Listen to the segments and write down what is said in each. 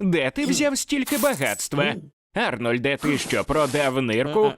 Де ти взяв стільки багатства? Арнольде, ти що, продав нирку?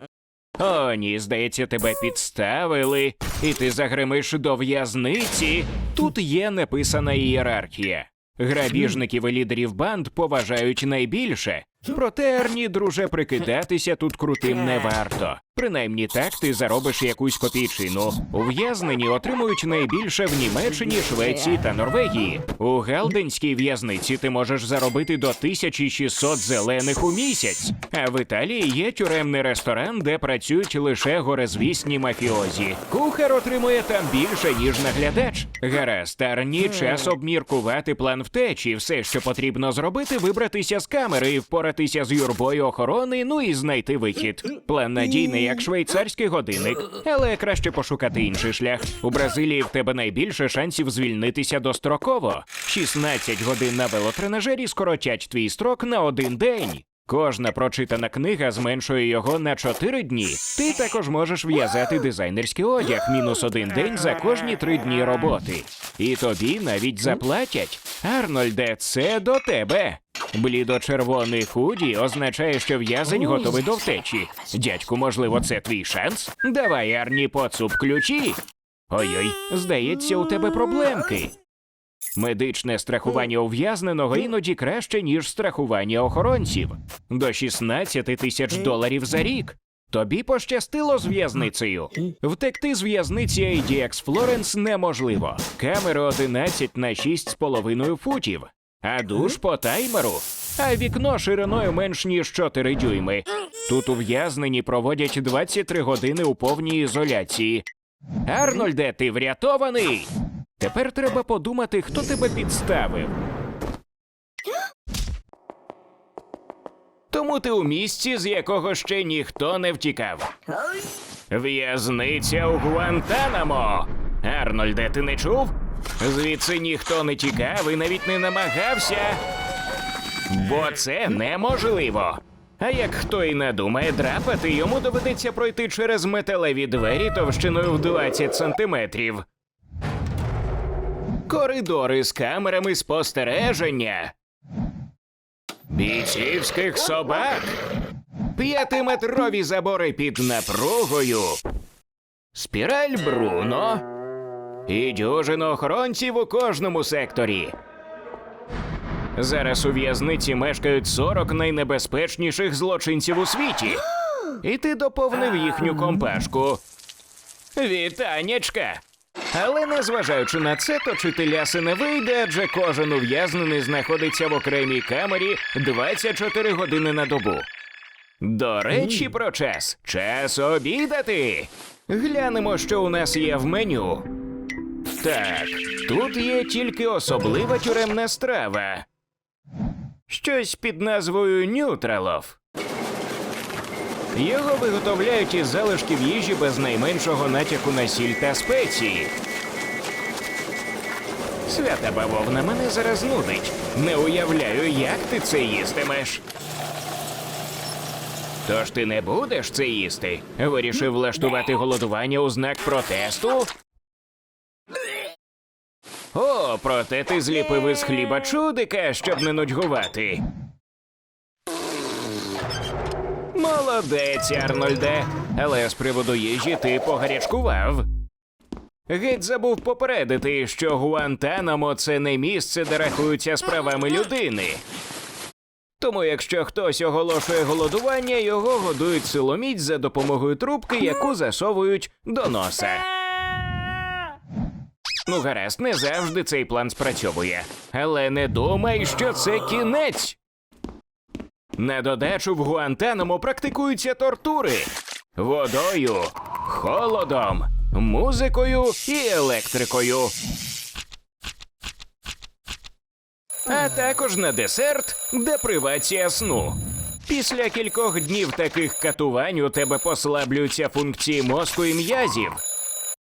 О, ні, здається, тебе підставили, і ти загримиш до в'язниці. Тут є написана ієрархія. Грабіжників і лідерів банд поважають найбільше. Проте, Арні, друже, прикидатися тут крутим не варто. Принаймні так ти заробиш якусь копійчину. Ув'язнені отримують найбільше в Німеччині, Швеції та Норвегії. У Галденській в'язниці ти можеш заробити до 1600 зелених у місяць. А в Італії є тюремний ресторан, де працюють лише горезвісні мафіозі. Кухар отримує там більше, ніж наглядач. Гаразд, Арні, час обміркувати план втечі. Все, що потрібно зробити, вибратися з камери і впоратися з юрбою охорони, ну і знайти вихід. План надійний, як швейцарський годинник, але краще пошукати інший шлях. У Бразилії в тебе найбільше шансів звільнитися достроково. 16 годин на велотренажері скоротять твій строк на один день. Кожна прочитана книга зменшує його на 4 дні. Ти також можеш в'язати дизайнерський одяг мінус один день за кожні три дні роботи. І тобі навіть заплатять. Арнольде, це до тебе. Блідо-червоний худі означає, що в'язень готовий до втечі. Дядьку, можливо, це твій шанс? Давай, Арні, поцуп ключі. Ой-ой, здається, у тебе проблемки. Медичне страхування ув'язненого іноді краще, ніж страхування охоронців. До 16 тисяч доларів за рік. Тобі пощастило з в'язницею. Втекти з в'язниці ADX Florence неможливо. Камери 11 на 6,5 футів, а душ по таймеру. А вікно шириною менш ніж 4 дюйми. Тут ув'язнені проводять 23 години у повній ізоляції. Арнольде, ти врятований. Тепер треба подумати, хто тебе підставив. Тому ти у місці, з якого ще ніхто не втікав. В'язниця у Гуантанамо. Арнольде, ти не чув? Звідси ніхто не тікав і навіть не намагався. Бо це неможливо. А як хто й надумає драпати, йому доведеться пройти через металеві двері товщиною в 20 сантиметрів. Коридори з камерами спостереження. Бійцівських собак. П'ятиметрові забори під напругою. Спіраль Бруно. І дюжину охоронців у кожному секторі. Зараз у в'язниці мешкають 40 найнебезпечніших злочинців у світі. І ти доповнив їхню компашку. Вітанечка! Але незважаючи на це, точити ляси не вийде, адже кожен ув'язнений знаходиться в окремій камері 24 години на добу. До речі, про час. Час обідати. Глянемо, що у нас є в меню. Так, тут є тільки особлива тюремна страва. Щось під назвою Нютралов. Його виготовляють із залишків їжі без найменшого натяку на сіль та спеції. Свята бавовна мене зараз нудить. Не уявляю, як ти це їстимеш. Тож ти не будеш це їсти? Вирішив влаштувати голодування у знак протесту? О, проте ти зліпив із хліба чудика, щоб не нудьгувати. Молодець, Арнольде. Але з приводу їжі ти погарячкував. Геть забув попередити, що Гуантанамо це не місце, де рахуються справами людини. Тому, якщо хтось оголошує голодування, його годують силоміць за допомогою трубки, яку засовують до носа. Ну, гаразд, не завжди цей план спрацьовує. Але не думай, що це кінець. На додачу в Гуантанамо практикуються тортури водою, холодом, музикою і електрикою. А також на десерт депривація сну. Після кількох днів таких катувань у тебе послаблюються функції мозку і м'язів.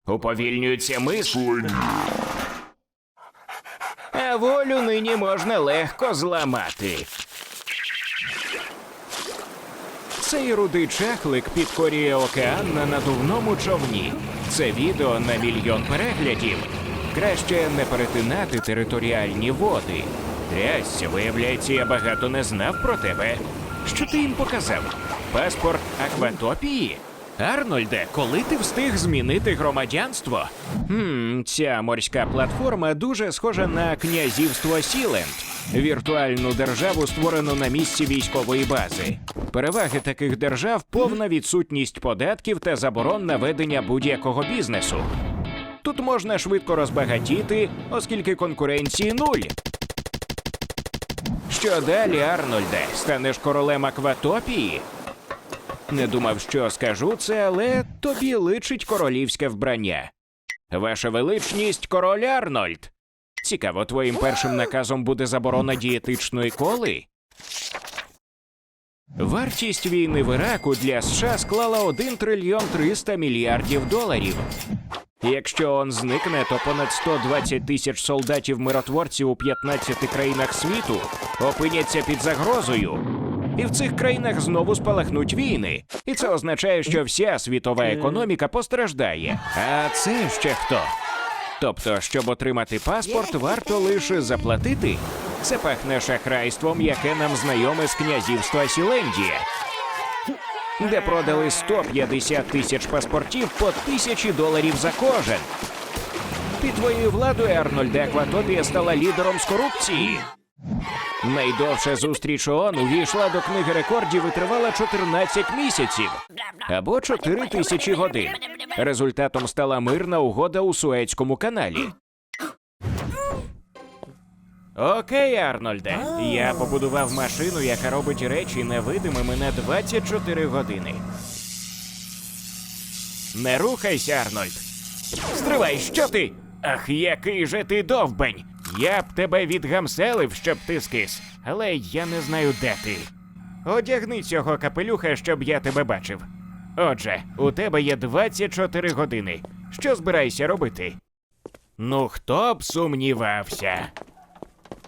Уповільнюється мислення. А волю нині можна легко зламати. Цей рудий чахлик підкорює океан на надувному човні. Це відео на мільйон переглядів. Краще не перетинати територіальні води. Трясся, виявляється, я багато не знав про тебе. Що ти їм показав? Паспорт Акватопії? Арнольде, коли ти встиг змінити громадянство? Хм, ця морська платформа дуже схожа на князівство Сіленд, віртуальну державу, створену на місці військової бази. Переваги таких держав повна відсутність податків та заборон на ведення будь-якого бізнесу. Тут можна швидко розбагатіти, оскільки конкуренції нуль. Що далі, Арнольде? Станеш королем Акватопії? Не думав, що скажу це, але тобі личить королівське вбрання. Ваша величність, король Арнольд. Цікаво, твоїм першим наказом буде заборона дієтичної коли? Вартість війни в Іраку для США склала 1 трильйон 300 мільярдів доларів. Якщо он зникне, то понад 120 тисяч солдатів миротворців у 15 країнах світу опиняться під загрозою. І в цих країнах знову спалахнуть війни. І це означає, що вся світова економіка постраждає. А це ще хто? Тобто, щоб отримати паспорт, варто лише заплатити. Це пахне шахрайством, яке нам знайоме з князівства Сілендія, де продали 150 тисяч паспортів по тисячі доларів за кожен. Під твоєю владою, Арнольде, Акватопія стала лідером з корупції. Найдовша зустріч ООН увійшла до книги рекордів і тривала 14 місяців або 4 тисячі годин. Результатом стала мирна угода у Суецькому каналі. Окей, Арнольде. Я побудував машину, яка робить речі невидимими на 24 години. Не рухайся, Арнольд. Стривай, що ти? Ах, який же ти довбень! Я б тебе відгамселив, щоб ти скис, але я не знаю, де ти. Одягни цього капелюха, щоб я тебе бачив. Отже, у тебе є 24 години. Що збираєшся робити? Ну, хто б сумнівався?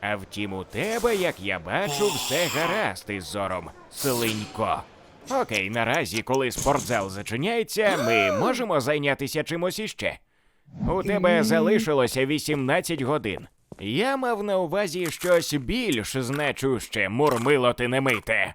А втім, у тебе, як я бачу, все гаразд із зором, слинько. Окей, наразі, коли спортзал зачиняється, ми можемо зайнятися чимось іще. У тебе залишилося 18 годин. Я мав на увазі щось більш значуще, мурмило ти не мите.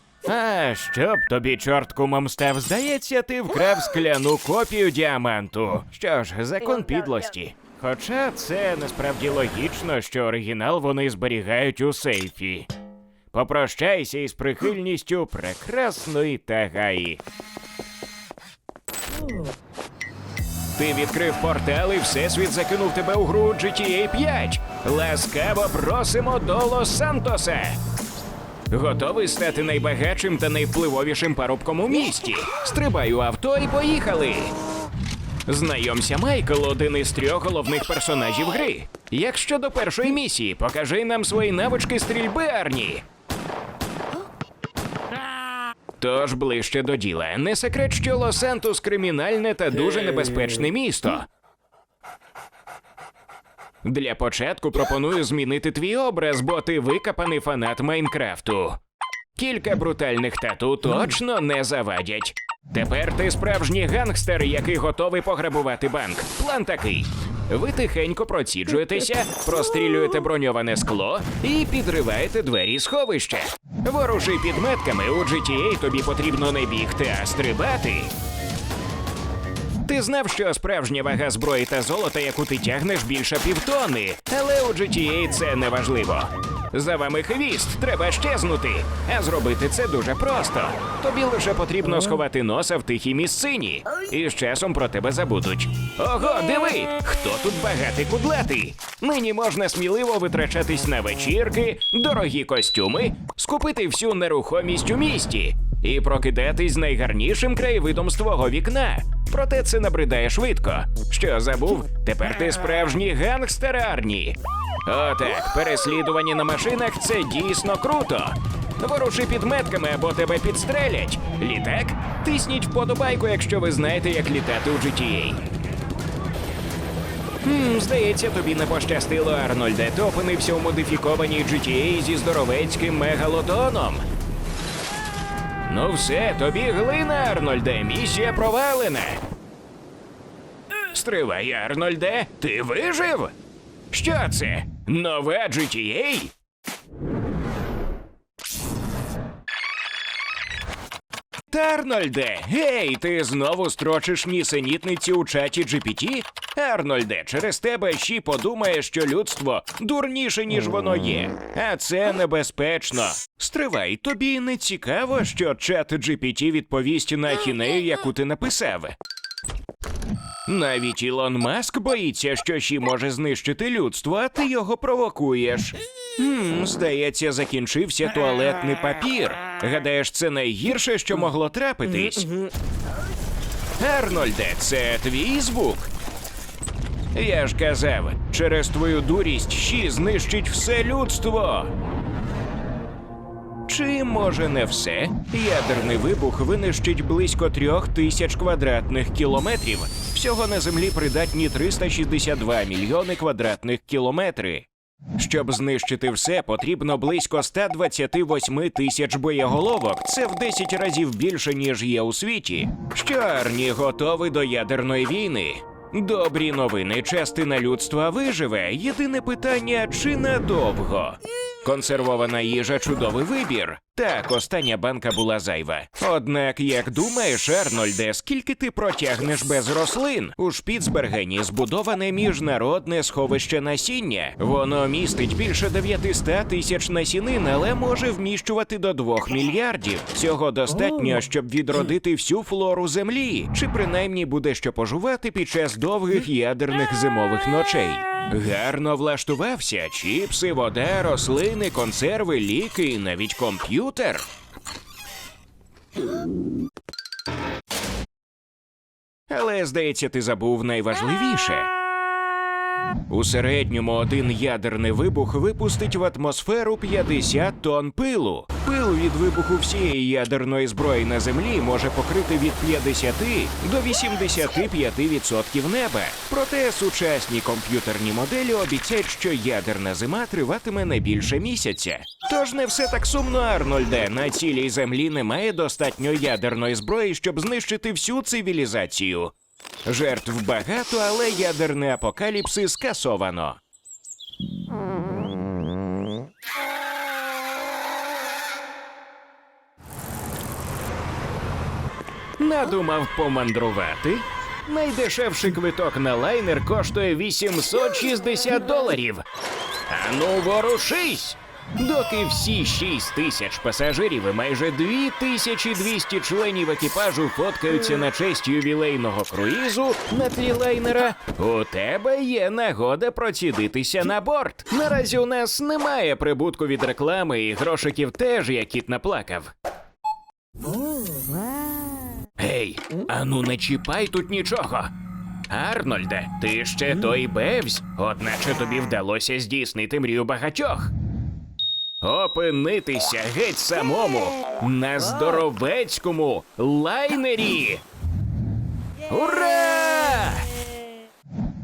А щоб тобі, чорт кумом здається, ти вкрав скляну копію діаманту. Що ж, закон підлості. Хоча це насправді логічно, що оригінал вони зберігають у сейфі. Попрощайся із прихильністю прекрасної Тагаї. Ти відкрив портал і Всесвіт закинув тебе у гру GTA 5. Ласкаво просимо до Лос-Сантоса. Готовий стати найбагатшим та найвпливовішим парубком у місті. Стрибай у авто і поїхали. Знайомся, Майкл, один із трьох головних персонажів гри. Як щодо першої місії, покажи нам свої навички стрільби, Арні. Тож ближче до діла. Не секрет, що Лос-Сантос кримінальне та дуже небезпечне місто. Для початку пропоную змінити твій образ, бо ти викопаний фанат Майнкрафту. Кілька брутальних тату точно не завадять. Тепер ти справжній гангстер, який готовий пограбувати банк. План такий. Ви тихенько проціджуєтеся, прострілюєте броньоване скло і підриваєте двері сховища. Воруши підметками у GTA тобі потрібно не бігти, а стрибати. Ти знав, що справжня вага зброї та золота, яку ти тягнеш, більше півтони, але у GTA це не важливо. За вами хвіст, треба щезнути. А зробити це дуже просто. Тобі лише потрібно сховати носа в тихій місцині, і з часом про тебе забудуть. Ого, диви! Хто тут багатий кудлатий? Нині можна сміливо витрачатись на вечірки, дорогі костюми, скупити всю нерухомість у місті і прокидатись з найгарнішим краєвидом з твого вікна. Проте це набридає швидко. Що забув? Тепер ти справжній гангстер Арні. Отак, переслідування на машинах це дійсно круто. Воруши підметками або тебе підстрелять. Літак? Тисніть вподобайку, якщо ви знаєте, як літати у GTA. Хм, здається, тобі не пощастило, Арнольде. Ти опинився у модифікованій GTA зі здоровецьким мегалодоном. Ну все, тобі глина, Арнольде, місія провалена. Стривай, Арнольде, ти вижив? Що це? Нове GTA? Арнольде, гей, ти знову строчиш нісенітниці у чаті GPT? Ернольде, через тебе ще подумає, що людство дурніше, ніж воно є. А це небезпечно. Стривай, тобі не цікаво, що чат GPT відповість на хінею, яку ти написав. Навіть Ілон Маск боїться, що Ші може знищити людство, а ти його провокуєш. Хм, здається, закінчився туалетний папір. Гадаєш, це найгірше, що могло трапитись? Арнольде, це твій звук. Я ж казав, через твою дурість Ші знищить все людство. Чи може не все? Ядерний вибух винищить близько трьох тисяч квадратних кілометрів. Всього на землі придатні 362 мільйони квадратних кілометри. Щоб знищити все, потрібно близько 128 тисяч боєголовок. Це в 10 разів більше, ніж є у світі. Що Арні готовий до ядерної війни. Добрі новини, частина людства виживе. Єдине питання чи надовго. Консервована їжа чудовий вибір. Так, остання банка була зайва. Однак, як думаєш, Арнольде, скільки ти протягнеш без рослин? У Шпіцбергені збудоване міжнародне сховище насіння. Воно містить більше 900 тисяч насінин, але може вміщувати до 2 мільярдів. Цього достатньо, щоб відродити всю флору землі, чи принаймні буде що пожувати під час довгих ядерних зимових ночей. Гарно влаштувався чіпси, вода, рослини, консерви, ліки і навіть комп'ютер. Але, здається, ти забув найважливіше. У середньому один ядерний вибух випустить в атмосферу 50 тонн пилу. Пил від вибуху всієї ядерної зброї на землі може покрити від 50 до 85% неба. Проте сучасні комп'ютерні моделі обіцяють, що ядерна зима триватиме не більше місяця. Тож не все так сумно, Арнольде. На цілій землі немає достатньо ядерної зброї, щоб знищити всю цивілізацію. Жертв багато, але ядерний апокаліпсис скасовано. Надумав помандрувати. Найдешевший квиток на лайнер коштує 860 доларів. Ану, ворушись! Доки всі 6 тисяч пасажирів і майже 2200 членів екіпажу фоткаються на честь ювілейного круїзу на тлі лайнера, у тебе є нагода процідитися на борт. Наразі у нас немає прибутку від реклами і грошиків теж я кіт наплакав. Гей, ану не чіпай тут нічого. Арнольде, ти ще той бевсь, одначе тобі вдалося здійснити мрію багатьох. Опинитися геть самому на здоровецькому лайнері. Ура!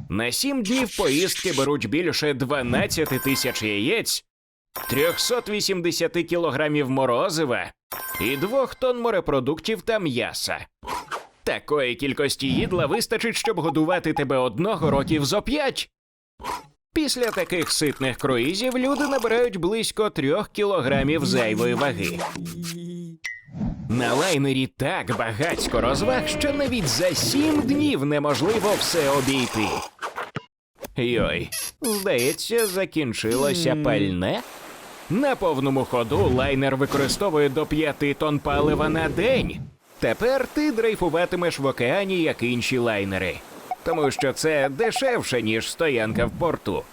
На сім днів поїздки беруть більше 12 тисяч яєць, 380 кілограмів морозива і двох тонн морепродуктів та м'яса. Такої кількості їдла вистачить, щоб годувати тебе одного років зо п'ять. Після таких ситних круїзів люди набирають близько трьох кілограмів зайвої ваги. На лайнері так багатько розваг, що навіть за сім днів неможливо все обійти. Йой, здається, закінчилося пальне. На повному ходу лайнер використовує до 5 тонн палива на день. Тепер ти дрейфуватимеш в океані, як інші лайнери. Тому що це дешевше, ніж стоянка в порту.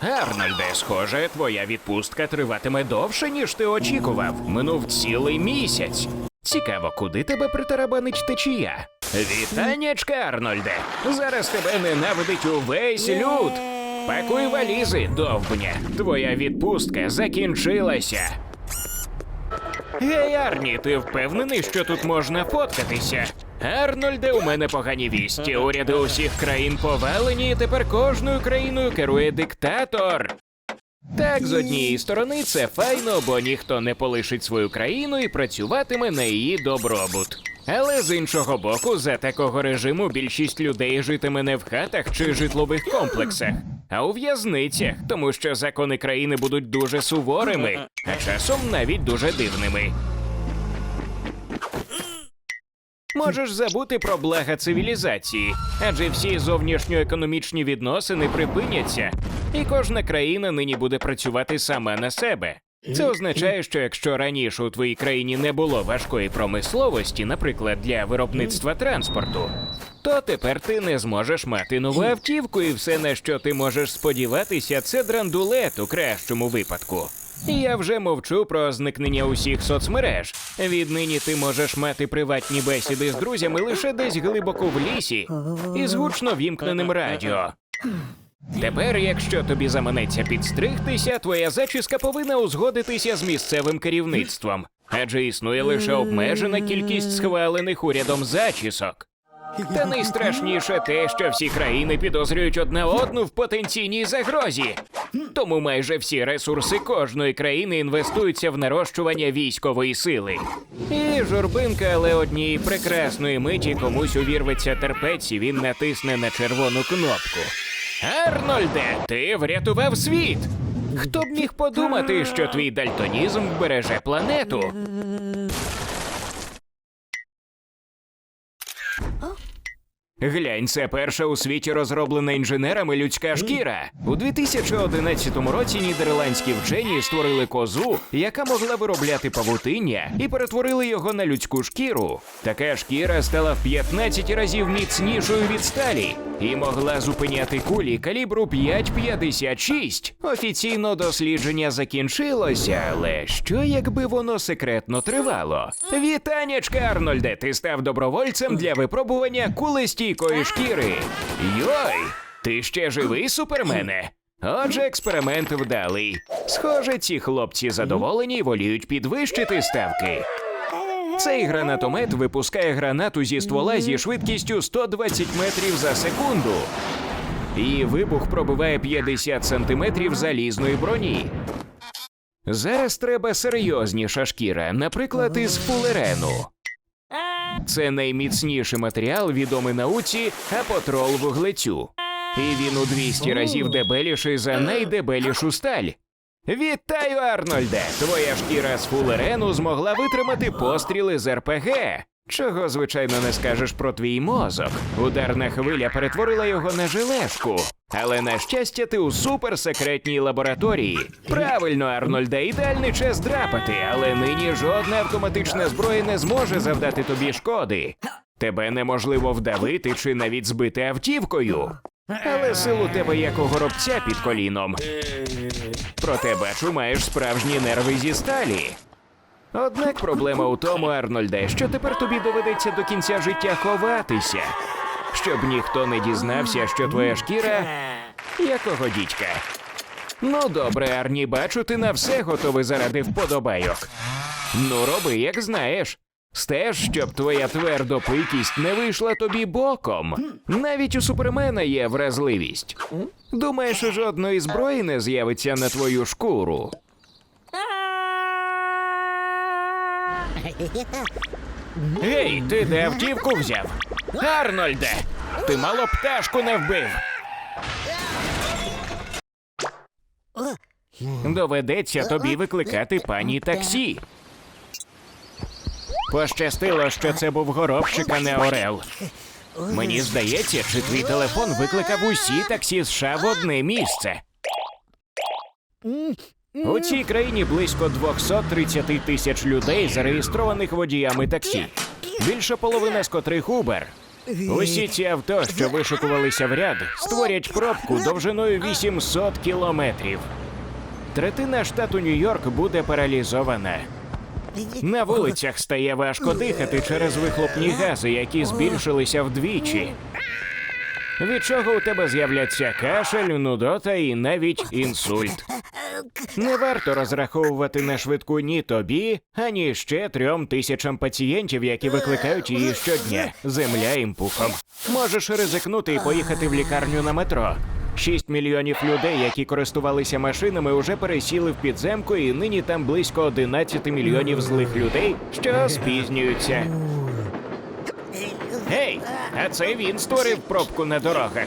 Арнольде, схоже, твоя відпустка триватиме довше, ніж ти очікував. Минув цілий місяць. Цікаво, куди тебе притарабанить течія? Вітаннячка, Арнольде! Зараз тебе ненавидить увесь люд. Пакуй валізи, довбня. Твоя відпустка закінчилася. Гей, Арні, ти впевнений, що тут можна фоткатися? Арнольде, у мене погані вісті. Уряди усіх країн повалені, і тепер кожною країною керує диктатор. Так, з однієї сторони, це файно, бо ніхто не полишить свою країну і працюватиме на її добробут. Але з іншого боку, за такого режиму більшість людей житиме не в хатах чи житлових комплексах, а у в'язницях, тому що закони країни будуть дуже суворими, а часом навіть дуже дивними. Можеш забути про блага цивілізації, адже всі зовнішньоекономічні відносини припиняться, і кожна країна нині буде працювати сама на себе. Це означає, що якщо раніше у твоїй країні не було важкої промисловості, наприклад, для виробництва транспорту, то тепер ти не зможеш мати нову автівку, і все, на що ти можеш сподіватися, це драндулет у кращому випадку. Я вже мовчу про зникнення усіх соцмереж. Віднині ти можеш мати приватні бесіди з друзями лише десь глибоко в лісі і з гучно вімкненим радіо. Тепер, якщо тобі заманеться підстригтися, твоя зачіска повинна узгодитися з місцевим керівництвом, адже існує лише обмежена кількість схвалених урядом зачісок. Та найстрашніше те, що всі країни підозрюють одна одну в потенційній загрозі. Тому майже всі ресурси кожної країни інвестуються в нарощування військової сили. І журбинка, але однієї прекрасної миті комусь увірветься терпець, і він натисне на червону кнопку. Арнольде, ти врятував світ! Хто б міг подумати, що твій дальтонізм вбереже планету? Глянь, це перша у світі розроблена інженерами людська шкіра. У 2011 році нідерландські вчені створили козу, яка могла виробляти павутиння, і перетворили його на людську шкіру. Така шкіра стала в 15 разів міцнішою від сталі і могла зупиняти кулі калібру 5,56. Офіційно дослідження закінчилося, але що якби воно секретно тривало? Вітанечка, Арнольде, ти став добровольцем для випробування кулестійкої шкіри. Йой, ти ще живий, супермене? Отже, експеримент вдалий. Схоже, ці хлопці задоволені і воліють підвищити ставки. Цей гранатомет випускає гранату зі ствола зі швидкістю 120 метрів за секунду. І вибух пробиває 50 сантиметрів залізної броні. Зараз треба серйозніша шкіра, наприклад, із фулерену. Це найміцніший матеріал, відомий науці апотрол вуглецю. І він у 200 разів дебеліший за найдебелішу сталь. Вітаю, Арнольде! Твоя шкіра з фулерену змогла витримати постріли з РПГ. Чого, звичайно, не скажеш про твій мозок. Ударна хвиля перетворила його на жилешку. Але на щастя, ти у суперсекретній лабораторії. Правильно, Арнольде, ідеальний час драпати, але нині жодна автоматична зброя не зможе завдати тобі шкоди. Тебе неможливо вдавити чи навіть збити автівкою. Але сил у тебе як у горобця під коліном. Проте бачу, маєш справжні нерви зі сталі. Однак проблема у тому, Арнольде, що тепер тобі доведеться до кінця життя ховатися. щоб ніхто не дізнався, що твоя шкіра якого дідька. Ну, добре, Арні, бачу, ти на все готовий заради вподобайок. Ну, роби, як знаєш. Стеж, щоб твоя твердопикість не вийшла тобі боком. Навіть у супермена є вразливість. Думаєш, жодної зброї не з'явиться на твою шкуру. Гей, ти де автівку взяв? Арнольде! Ти мало пташку не вбив. Доведеться тобі викликати пані таксі. Пощастило, що це був горобчик, а не Орел. Мені здається, чи твій телефон викликав усі таксі США в одне місце. У цій країні близько 230 тисяч людей, зареєстрованих водіями таксі. Більша половина з котрих Uber. Усі ці авто, що вишикувалися в ряд, створять пробку довжиною 800 кілометрів. Третина штату Нью-Йорк буде паралізована. На вулицях стає важко дихати через вихлопні гази, які збільшилися вдвічі. Від чого у тебе з'являться кашель, нудота і навіть інсульт. Не варто розраховувати на швидку ні тобі, ані ще трьом тисячам пацієнтів, які викликають її щодня. Земля їм пухом. Можеш ризикнути і поїхати в лікарню на метро. Шість мільйонів людей, які користувалися машинами, уже пересіли в підземку, і нині там близько 11 мільйонів злих людей, що спізнюються. Гей, а це він створив пробку на дорогах.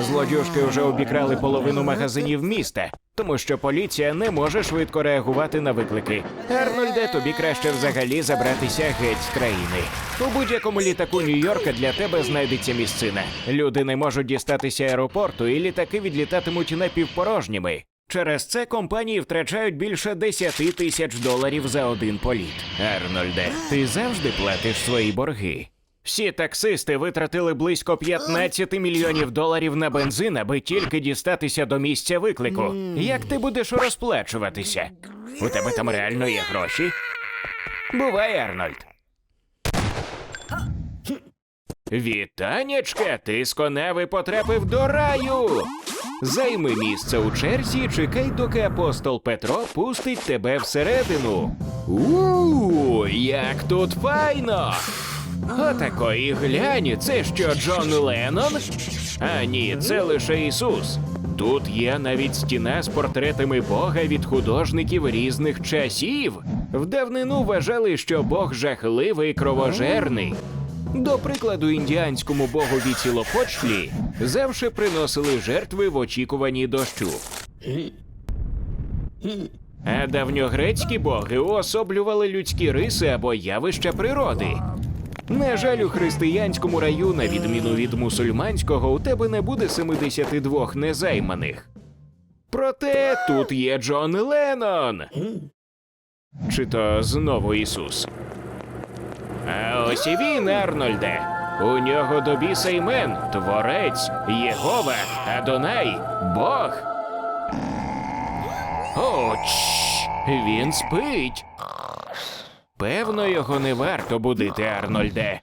Злодюжки вже обікрали половину магазинів міста, тому що поліція не може швидко реагувати на виклики. Арнольде, тобі краще взагалі забратися геть з країни. У будь-якому літаку Нью-Йорка для тебе знайдеться місцина. Люди не можуть дістатися аеропорту, і літаки відлітатимуть напівпорожніми. Через це компанії втрачають більше 10 тисяч доларів за один політ. Арнольде, ти завжди платиш свої борги. Всі таксисти витратили близько 15 мільйонів доларів на бензин, аби тільки дістатися до місця виклику. Як ти будеш розплачуватися? У тебе там реально є гроші? Бувай, Арнольд. Вітанячка, ти з коневи потрапив до раю. Займи місце у черзі, чекай, доки апостол Петро пустить тебе всередину. У, як тут файно! Отакої глянь, це що Джон Леннон? А ні, це лише Ісус. Тут є навіть стіна з портретами Бога від художників різних часів. В давнину вважали, що Бог жахливий кровожерний. До прикладу, індіанському богові цілопочлі завжди приносили жертви в очікуванні дощу. А давньогрецькі боги уособлювали людські риси або явища природи. На жаль, у християнському раю, на відміну від мусульманського, у тебе не буде 72 незайманих. Проте тут є Джон Леннон. Чи то знову Ісус? А ось і він, Арнольде. У нього до біса імен Творець, Єгова, Адонай, Бог. О, чш, він спить. Певно, його не варто будити, Арнольде.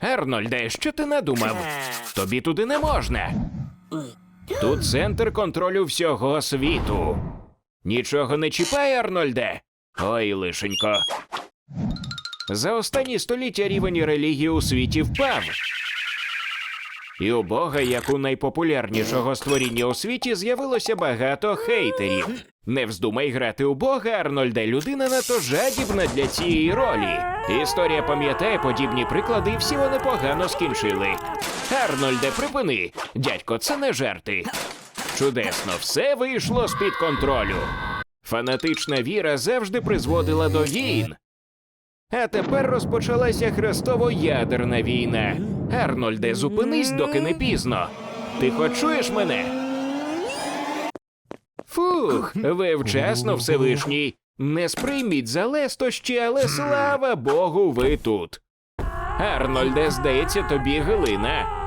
Арнольде, що ти надумав? Тобі туди не можна. Тут центр контролю всього світу. Нічого не чіпай, Арнольде. Ой, лишенько. За останні століття рівень релігії у світі впав. І у Бога, як у найпопулярнішого створіння у світі, з'явилося багато хейтерів. Не вздумай грати у Бога, Арнольде, людина надто жадібна для цієї ролі. Історія пам'ятає подібні приклади, і всі вони погано скінчили. Арнольде, припини. Дядько, це не жарти. Чудесно, все вийшло з-під контролю. Фанатична віра завжди призводила до війн. А тепер розпочалася хрестово-ядерна війна. Арнольде, зупинись, доки не пізно. Ти хоч чуєш мене? Фух, ви вчасно, Всевишній. Не сприйміть за лестощі, але слава Богу, ви тут. Арнольде, здається, тобі глина.